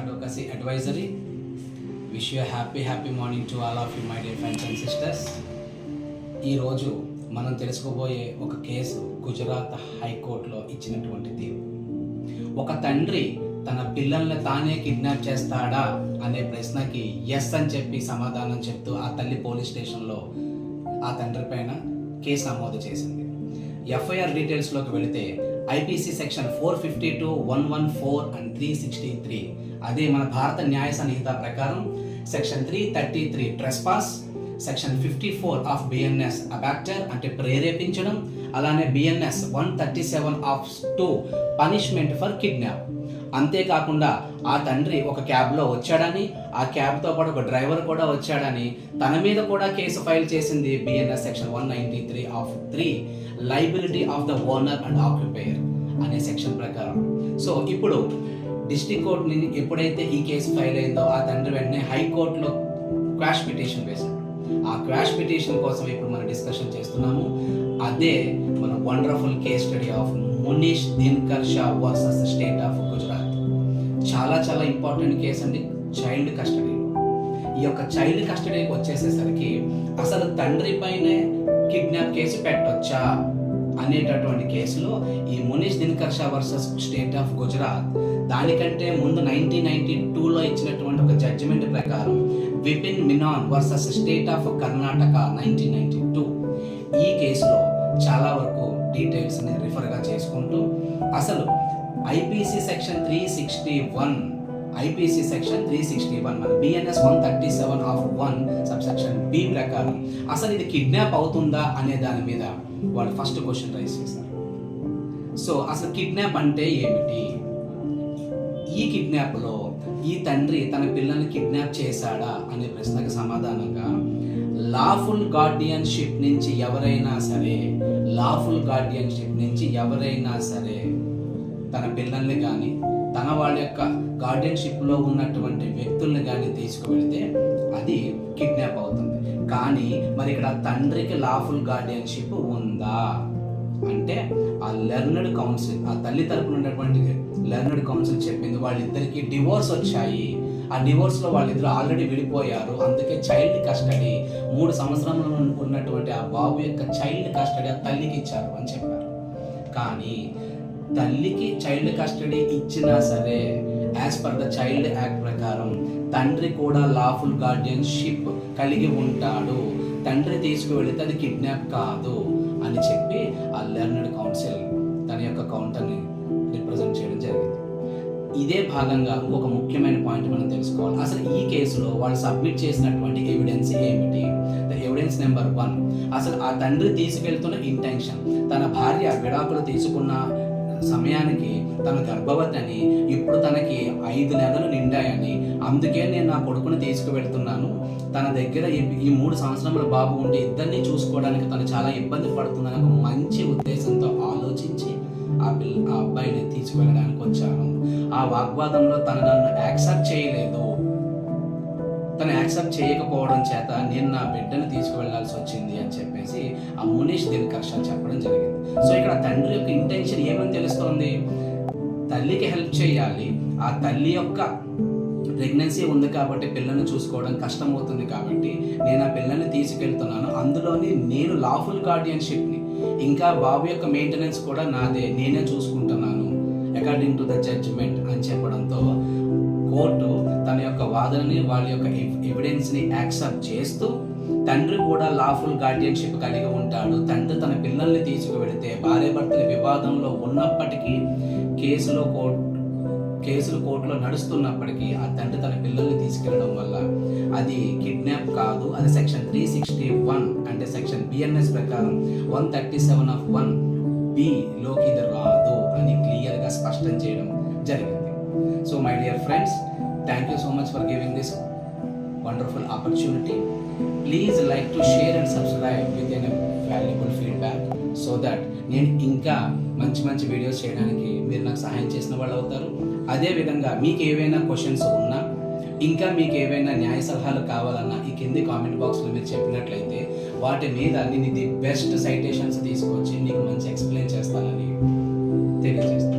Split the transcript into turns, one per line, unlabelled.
Advocacy Advisory. Wish you happy happy morning to all of you my dear friends and sisters ఈరోజు మనం తెలుసుకోబోయే ఒక case Gujarat హైకోర్టులో ఇచ్చినటువంటి తీర్పు ఒక తండ్రి తన పిల్లల్ని తానే కిడ్నాప్ చేస్తాడా అనే ప్రశ్నకి ఎస్ అని చెప్పి సమాధానం చెప్తూ ఆ తల్లి పోలీస్ స్టేషన్లో ఆ తండ్రి పైన కేసు నమోదు చేసింది. ఎఫ్ఐఆర్ డీటెయిల్స్లోకి వెళితే IPC section four fifty two one one four and three sixty three. అదే మన భారత న్యాయ సంహిత ప్రకారం section three thirty three trespass section fifty four of BNS abettor అంటే ప్రేరేపించడం అలానే BNS one thirty seven of two punishment for kidnap. అంతేకాకుండా ఆ తండ్రి ఒక క్యాబ్లో వచ్చాడని ఆ క్యాబ్తో పాటు ఒక డ్రైవర్ కూడా వచ్చాడని తన మీద కూడా కేసు ఫైల్ చేసింది BNS section one ninety three of three. Liability of the owner and occupier అనే సెక్షన్ ప్రకారం. సో ఇప్పుడు డిస్టిక్ కోర్టుని ఎప్పుడైతే ఈ కేసు ఫైల్ అయిందో ఆ తండ్రి వెంటనే హైకోర్టులో క్రాష్ పిటిషన్ వేశాడు. ఆ క్వాష్ పిటిషన్ కోసం ఇప్పుడు మనం డిస్కషన్ చేస్తున్నాము. అదే మన wonderful case study of Munish Dinkar Shah versus state of Gujarat చాలా చాలా ఇంపార్టెంట్ కేసు అండి. చైల్డ్ కస్టడీ ఈ యొక్క చైల్డ్ కస్టడీకి వచ్చేసేసరికి అసలు తండ్రి పైనే కిడ్నాప్ కేసు పెట్టొచ్చా? అనేటటువంటి కేసులో ఈ Munish Dinakar Shah versus state of Gujarat దానికంటే ముందు నైన్టీన్ నైన్టీ టూలో ఇచ్చినటువంటి ఒక జడ్జిమెంట్ ప్రకారం Vipin Minan versus state of Karnataka nineteen ninety two. ఈ కేసులో చాలా వరకు డీటెయిల్స్ని రిఫర్గా చేసుకుంటూ అసలు IPC section three sixty one IPC section three sixty one మన BNS one thirty seven of one sub section B ప్రకారం. అసలు ఇది కిడ్నాప్ అవుతుందా అనే దాని మీద వాళ్ళు ఫస్ట్ క్వశ్చన్ రైజ్ చేశారు. సో అసలు కిడ్నాప్ అంటే ఏమిటి? ఈ కిడ్నాప్లో ఈ తండ్రి తన పిల్లల్ని కిడ్నాప్ చేశాడా అనే ప్రశ్నకు సమాధానంగా లాఫుల్ గార్డియన్షిప్ నుంచి ఎవరైనా సరే లాఫుల్ గార్డియన్షిప్ నుంచి ఎవరైనా సరే తన పిల్లల్ని కానీ తన వాళ్ళ యొక్క గార్డియన్షిప్లో ఉన్నటువంటి వ్యక్తుల్ని కానీ తీసుకువెళ్తే అది కిడ్నాప్ అవుతుంది. కానీ మరి ఇక్కడ తండ్రికి లాఫుల్ గార్డియన్షిప్ ఉందా? అంటే ఆ లెర్నర్డ్ కౌన్సిల్ ఆ తల్లి తరపున ఉన్నటువంటి లెర్నర్డ్ కౌన్సిల్ చెప్పింది వాళ్ళిద్దరికి డివోర్స్ వచ్చాయి. ఆ డివోర్స్లో వాళ్ళిద్దరు ఆల్రెడీ విడిపోయారు. అందుకే చైల్డ్ కస్టడీ మూడు సంవత్సరంలో ఉన్నటువంటి ఆ బాబు యొక్క చైల్డ్ కస్టడీ ఆ తల్లికి ఇచ్చారు అని చెప్పారు. కానీ తల్లికి చైల్డ్ కస్టడీ ఇచ్చినా సరే as per the child act ప్రకారం తండ్రి కూడా లాఫుల్ గార్డియన్షిప్ కలిగి ఉంటాడు. తండ్రి తీసుకువెళితే అది కిడ్నాప్ కాదు అని చెప్పి ఆ లెర్నడ్ కౌన్సిల్ తన యొక్క కౌంటర్ని రిప్రజెంట్ చేయడం జరిగింది. ఇదే భాగంగా ఇంకొక ముఖ్యమైన పాయింట్ మనం తెలుసుకోవాలి. అసలు ఈ కేసులో వాళ్ళు సబ్మిట్ చేసినటువంటి ఎవిడెన్స్ ఏమిటి? ద ఎవిడెన్స్ నెంబర్ వన్ అసలు ఆ తండ్రి తీసుకెళ్తున్న ఇంటెన్షన్ తన భార్య విడాకులు తీసుకున్న సమయానికి తన గర్భవతి అని ఇప్పుడు తనకి ఐదు నెలలు నిండాయని. అందుకే నేను నా కొడుకుని తీసుకువెళ్తున్నాను. తన దగ్గర ఈ- ఈ మూడు సంవత్సరముల బాబు ఉండి ఇద్దరిని చూసుకోవడానికి తను చాలా ఇబ్బంది పడుతుందని ఒక మంచి ఉద్దేశంతో ఆలోచించి ఆ పిల్ల ఆ అబ్బాయిని తీసుకువెళ్ళడానికి వచ్చాను. ఆ వాగ్వాదంలో తను నన్ను యాక్సెప్ట్ చేయలేదు. తను యాక్సెప్ట్ చేయకపోవడం చేత నేను నా బిడ్డను తీసుకువెళ్ళాల్సి వచ్చింది అని చెప్పేసి ఆ మునీష్ దినకర్ చెప్పడం జరిగింది. సో ఇక్కడ తండ్రి యొక్క ఇంటెన్షన్ ఏమని తెలుస్తోంది? తల్లికి హెల్ప్ చేయాలి. ఆ తల్లి యొక్క ప్రెగ్నెన్సీ ఉంది కాబట్టి పిల్లల్ని చూసుకోవడం కష్టమవుతుంది కాబట్టి నేను ఆ పిల్లల్ని తీసుకెళ్తున్నాను. అందులోని నేను లాఫుల్ గార్డియన్షిప్ని ఇంకా బాబు యొక్క మెయింటెనెన్స్ కూడా నాదే నేనే చూసుకుంటున్నాను. అకార్డింగ్ టు ద జడ్జిమెంట్ అని చెప్పడంతో కోర్టు తన యొక్క వాదనని వాళ్ళ యొక్క ఎవిడెన్స్ని యాక్సెప్ట్ చేస్తూ తండ్రి కూడా లాఫుల్ గార్డియన్షిప్ కలిగి ఉంటాడు. తండ్రి తన పిల్లల్ని తీసుకువెళితే భార్యాభర్తల వివాదంలో ఉన్నప్పటికీ కేసులో కోర్టు కేసులు కోర్టులో నడుస్తున్నప్పటికీ ఆ తండ్రి తన పిల్లల్ని తీసుకెళ్ళడం వల్ల అది కిడ్నాప్ కాదు. అది సెక్షన్ త్రీ సిక్స్టీ వన్ అంటే సెక్షన్ బిఎన్ఎస్ ప్రకారం one thirty seven of one బిలోకి ఇది రాదు అని క్లియర్గా స్పష్టం చేయడం జరిగింది. So my dear friends thank you so much for giving this wonderful opportunity please like to share and subscribe with an valuable feedback so that నేను ఇంకా మంచి మంచి వీడియోస్ చేయడానికి మీరు నాకు సహాయం చేసిన వాళ్ళు అవుతారు. అదేవిధంగా మీకు ఏవైనా క్వశ్చన్స్ ఉన్నా ఇంకా మీకు ఏవైనా న్యాయ సలహాలు కావాలన్నా ఈ కింది కామెంట్ బాక్స్లో మీరు చెప్పినట్లయితే వాటి మీద నేను ఇది బెస్ట్ సైటేషన్స్ తీసుకొచ్చి నీకు మంచి ఎక్స్ప్లెయిన్ చేస్తానని తెలియజేస్తాను.